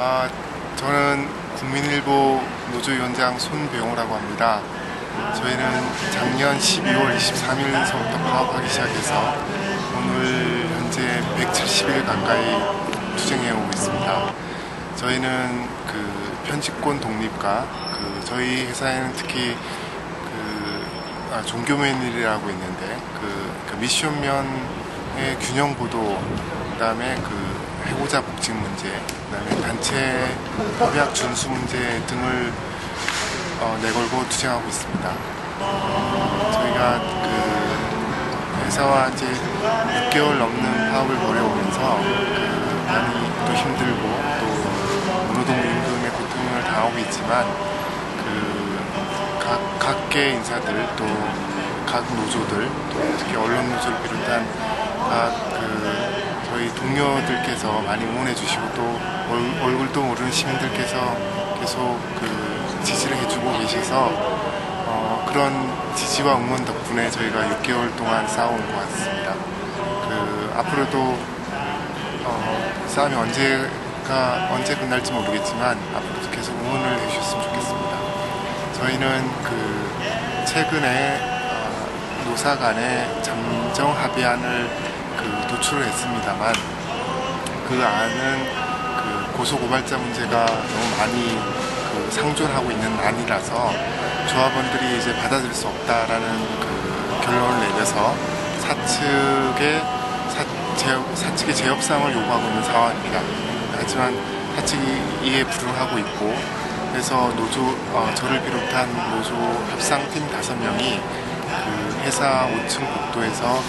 아, 저는 국민일보 노조위원장 손병호라고 합니다. 저희는 작년 12월 23일서부터 파업하기 시작해서 오늘 현재 170일 가까이 투쟁해 오고 있습니다. 저희는 그 편집권 독립과 그 저희 회사에는 특히 그 아, 종교면일이라고 있는데 그, 그 미션면의 균형 보도 그다음에 그 해고자 복직 문제 그다음에 단체 협약 준수 문제 등을 어, 내걸고 투쟁하고 있습니다. 저희가 그 회사와 이제 6개월 넘는 파업을 벌여오면서 그 많이 또 힘들고 또 노동 임금의 고통을 당하고 있지만 그 각, 각계 인사들 또 각 노조들 또 특히 언론 노조를 비롯한 각그 동료들께서 많이 응원해 주시고 또 얼, 얼굴도 모르는 시민들께서 계속 그 지지를 해주고 계셔서 어, 그런 지지와 응원 덕분에 저희가 6개월 동안 싸워온 것 같습니다. 그 앞으로도 어, 싸움이 언제가 언제 끝날지 모르겠지만 앞으로도 계속 응원을 해주셨으면 좋겠습니다. 저희는 그 최근에 어, 노사 간의 잠정 합의안을 그 도출을 했습니다만 그 안은 그 고소 고발자 문제가 너무 많이 그 상존하고 있는 안이라서 조합원들이 이제 받아들일 수 없다라는 그 결론을 내려서 사측의 사, 제, 사측의 재협상을 요구하고 있는 상황입니다. 하지만 사측이 이에 불응하고 있고 그래서 노조 어, 저를 비롯한 노조 협상팀 다섯 명이 그 회사 5층 복도에서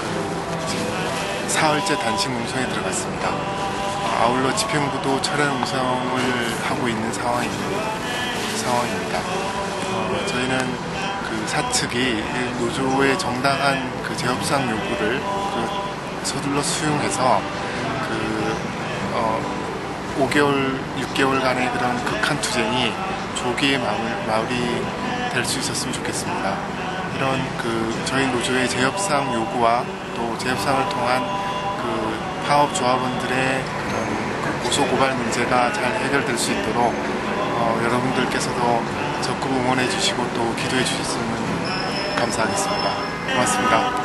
그 지금 사흘째 단식 농성에 들어갔습니다. 어, 아울러 집행부도 철야 농성을 하고 있는 상황이, 상황입니다. 어, 저희는 그 사측이 노조의 정당한 그 재협상 요구를 그 서둘러 수용해서 그 어, 5개월, 6개월간의 그런 극한 투쟁이 조기에 마무리, 마무리 될 수 있었으면 좋겠습니다. 이런 그 저희 노조의 재협상 요구와 또 재협상을 통한 그 파업 조합원들의 그런 그 고소 고발 문제가 잘 해결될 수 있도록 어, 여러분들께서도 적극 응원해 주시고 또 기도해 주셨으면 감사하겠습니다. 고맙습니다.